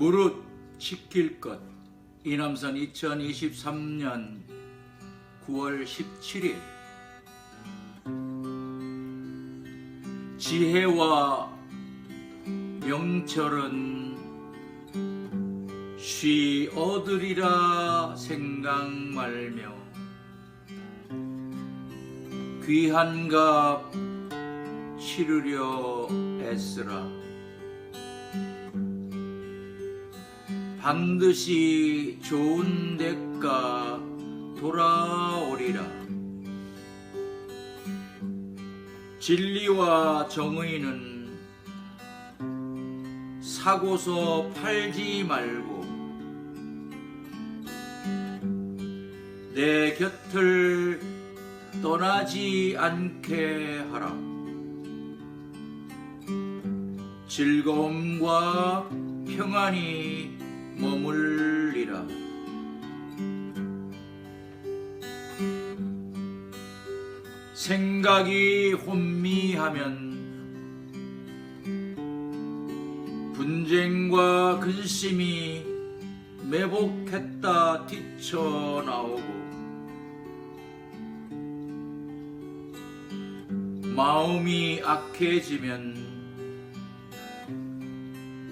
무릇 지킬 것. 이남선 2023년 9월 17일. 지혜와 명철은 쉬 얻으리라 생각 말며 귀한 값 치르려 애쓰라 반드시 좋은 대가 돌아오리라 진리와 정의는 사고서 팔지 말고 내 곁을 떠나지 않게 하라. 즐거움과 평안이 머물리라. 생각이 혼미하면 분쟁과 근심이 매복했다 뛰쳐나오고 마음이 악해지면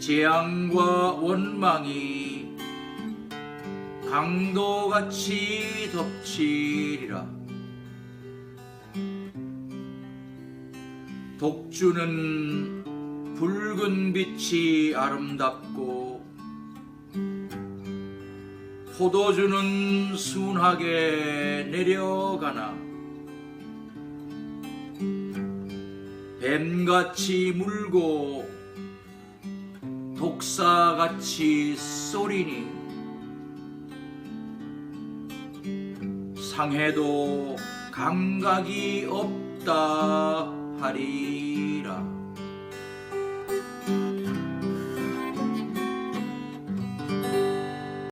재앙과 원망이 강도같이 덮치리라. 독주는 붉은 빛이 아름답고 포도주는 순하게 내려가나. 뱀같이 물고 독사같이 쏘리니 상해도 감각이 없다 하리라